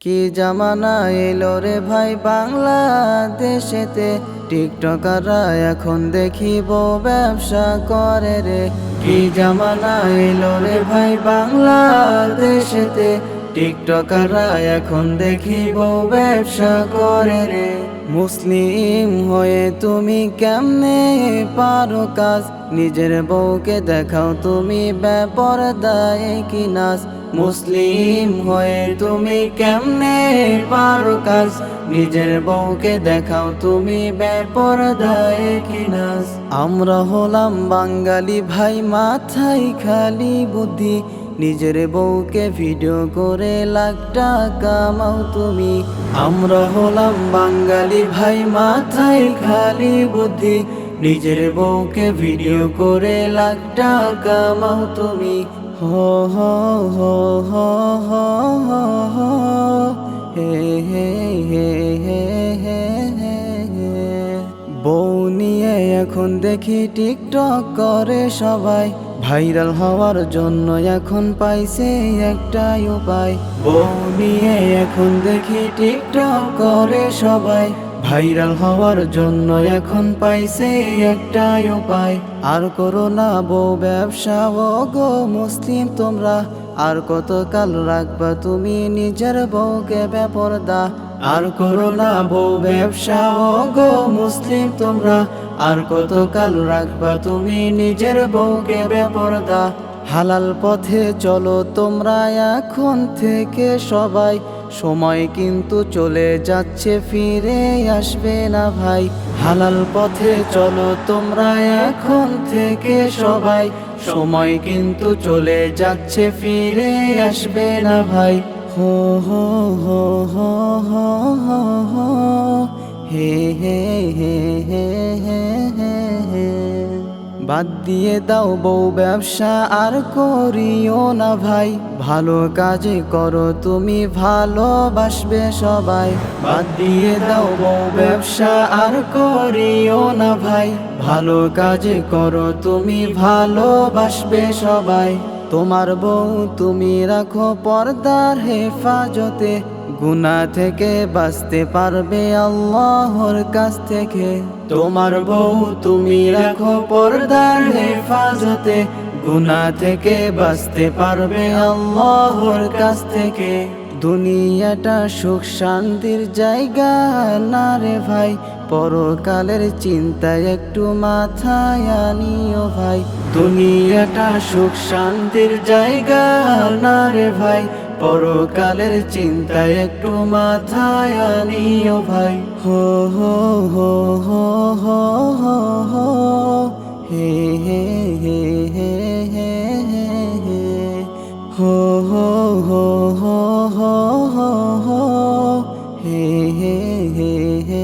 কি জামানা এলো রে ভাই বাংলাদেশেতে? টিকটকাররা এখন দেখিব ব্যবসা করে রে। কি জামানা এলো রে ভাই বাংলাদেশেতে? টিকটকাররা এখন দেখিব ব্যবসা করে রে। মুসলিম হয়ে তুমি কেমনে পারো কাজ? নিজের বউকে দেখাও তুমি ব্যাপার দায় কি নাচ? মুসলিম হয়ে তুমি কেমনে পারো কাজ? নিজের বউকে দেখাও তুমি ব্যাপার দায় কি নাচ? আমরা হলাম বাঙালি ভাই, মাথায় খালি বুদ্ধি। নিজের বউকে ভিডিও করে লাখ টাকা মাও তুমি। আমরা হলাম বাঙালি ভাই, মাথায় খালি বুদ্ধি। নিজের বউকে ভিডিও করে লাখ টাকা মাও তুমি। হো হো হো হো হো হো বউ নিয়ে এখন দেখি টিকটক করে সবাই। ভাইরাল হওয়ার জন্য এখন পাইছে একটাই উপায়। বউ নিয়ে এখন দেখি টিকটক করে সবাই। ভাইরাল হওয়ার জন্য এখন পাইছে একটাই উপায়। আর করো না বউ ব্যবসা ও গো মুসলিম তোমরা। আর কতকাল রাখবা তুমি নিজের বউকে বেপরদা? আর করো না বউ ব্যবসা ও গো মুসলিম তোমরা। আর কতকাল রাখবা তুমি নিজের বউকে বেপরদা? হালাল পথে চলো তোমরা এখন থেকে সবাই। সময় কিন্তু চলে যাচ্ছে, ফিরে আসবে না ভাই। হালাল পথে চলো তোমরা এখন থেকে সবাই। সময় কিন্তু চলে যাচ্ছে, ফিরে আসবে না ভাই। হো হো হো হো হো হো হো, হে বাদ দিয়ে দাও বউ, ব্যবসা আর করিও না ভাই। ভালো কাজে করো, তুমি ভালোবাসবে সবাই। বাদ দিয়ে দাও বউ, ব্যবসা আর করিও না ভাই। ভালো কাজে করো, তুমি ভালোবাসবে সবাই। তোমার বউ, তুমি রাখো পর্দার হেফাজতে। গুনা থেকে বাঁচতে পারবে আল্লাহর কাছ থেকে। তোমার বউ তুমি রাখো পর্দার হেফাজতে। গুনা থেকে বাঁচতে পারবে আল্লাহর কাছ থেকে। দুনিয়াটা সুখ শান্তির জায়গা না রে ভাই। পরকালের চিন্তায় একটু মাথায় আনিও ভাই। দুনিয়াটা সুখ শান্তির জায়গা না রে ভাই। পরকালের চিন্তায় একটু মাথায় আনিও ভাই হো হো হো হো হো হো হো হে হে হে হে হে হে হে হো হো হো হো হো হো হো হে হে হে হে